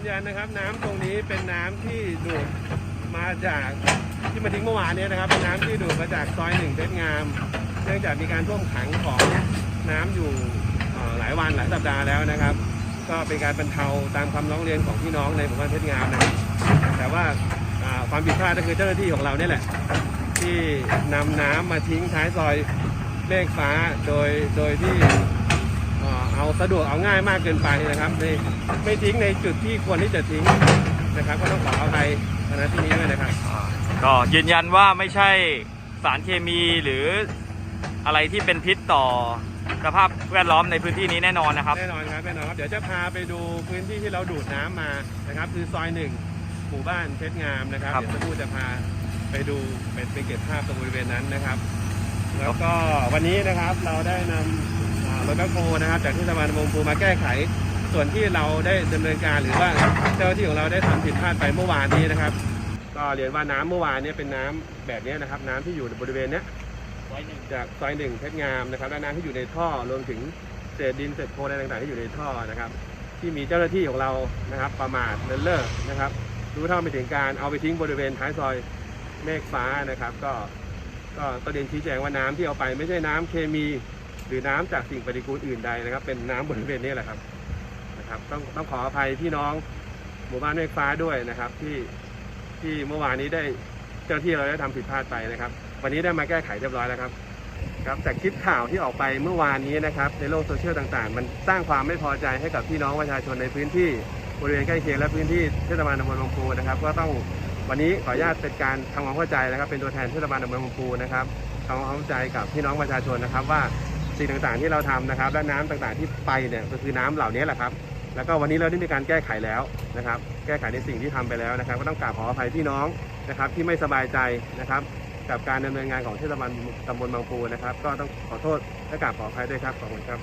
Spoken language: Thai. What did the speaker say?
นยันนะครับ น้ำตรงนี้เป็นน้ำที่ดูดมาจากที่มาทิ้งเมื่อวานนี้นะครับ เป็นน้ำที่ดูดมาจากซอยหนึ่งเพชรงาม เนื่องจากมีการท่วมขังของน้ำอยู่หลายวันหลายสัปดาห์แล้วนะครับ ก็เป็นการบรรเทาตามคำร้องเรียนของพี่น้องในหมู่บ้านเพชรงามนะครับแต่ว่าอ่าความผิดพลาดก็คือเจ้าหน้าที่ของเราเนี่ยแหละ ที่นำน้ำมาทิ้งท้ายซอยเลขฟ้าโดยโดยที่ เอ่อเอาสะดวกเอาง่ายมากเกินไปนะครับไม่ไม่ทิ้งในจุดที่ควรที่จะทิ้งนะครับ ก็ต้องขออภัยณที่นี้ด้วยนะครับอ่าก็ยืนยันว่าไม่ใช่สารเคมีหรืออะไรที่เป็นพิษต่อสภาพแวดล้อมในพื้นที่นี้แน่นอนนะครับแน่นอนครับแน่นอนครับเดี๋ยวจะพาไปดูพื้นที่ที่เราดูดน้ำมานะครับ คือซอยหนึ่งหมู่บ้านเพชรงามนะครับครับเดี๋ยวจะพูดจะพาไปดูไปไปเก็บภาพตรงบริเวณนั้นนะครับ แล้วก็วันนี้นะครับเราได้นำอ่า รถแบคโฮนะครับ จากที่สมานวงภูมาแก้ไข ส่วนที่เราได้ดำเนินการหรือว่าเจ้าหน้าที่ของเราได้ทำผิดพลาดไปเมื่อวานนี้นะครับ ก็เรียนว่าน้ำเมื่อวานนี้เป็นน้ำแบบนี้นะครับ น้ำที่อยู่บริเวณนี้ยจากซอยหนึ่งเพชรงามนะครับและน้ำที่อยู่ในท่อรวมถึงเศษดินเศษโคลนอะไรต่างๆที่อยู่ในท่อนะครับ ที่มีเจ้าหน้าที่ของเรานะครับ ประมาทเลินเล่อนะครับรู้เท่าไม่ถึงการเอาไปทิ้งบริเวณท้ายซอยเมฆฟ้านะครับ ก็ก็ประเด็นชี้แจงว่าน้ำที่เอาไปไม่ใช่น้ำเคมี หรือน้ำจากสิ่งปฏิกูลอื่นใดนะครับ เป็นน้ำบริเวณนี้แหละครับนะครับ ต้องต้องขออภัยพี่น้องหมู่บ้านเมฆฟ้าด้วยนะครับ ที่ที่เมื่อวานนี้ได้เจ้าที่เราได้ทำผิดพลาดไปนะครับ วันนี้ได้มาแก้ไขเรียบร้อยแล้วครับครับจากคลิปข่าวที่ออกไปเมื่อวานนี้นะครับ ในโลกโซเชียลต่างๆ มันสร้างความไม่พอใจให้กับพี่น้องประชาชนในพื้นที่บริเวณใกล้เคียงและพื้นที่เทศบาลตำบลบางปูนะครับ ก็ต้องวันนี้ขออนุญาตเป็นการทำความเข้าใจนะครับ เป็นตัวแทนเทศบาลตำบลบางปูนะครับทำความเข้าใจกับพี่น้องประชาชนนะครับว่า สิ่งต่างๆที่เราทำนะครับ และน้ำต่างๆที่ไปเนี่ยก็คือน้ำเหล่านี้แหละครับแล้วก็วันนี้เราได้มีการแก้ไขแล้วนะครับ แก้ไขในสิ่งที่ทำไปแล้วนะครับ ก็ต้องกราบขออภัยพี่น้องนะครับ ที่ไม่สบายใจนะครับ กับการดำเนินงานของเทศบาลตำบลบางปูนะครับ ก็ต้องขอโทษและกราบขออภัยด้วยครับขอบคุณครับ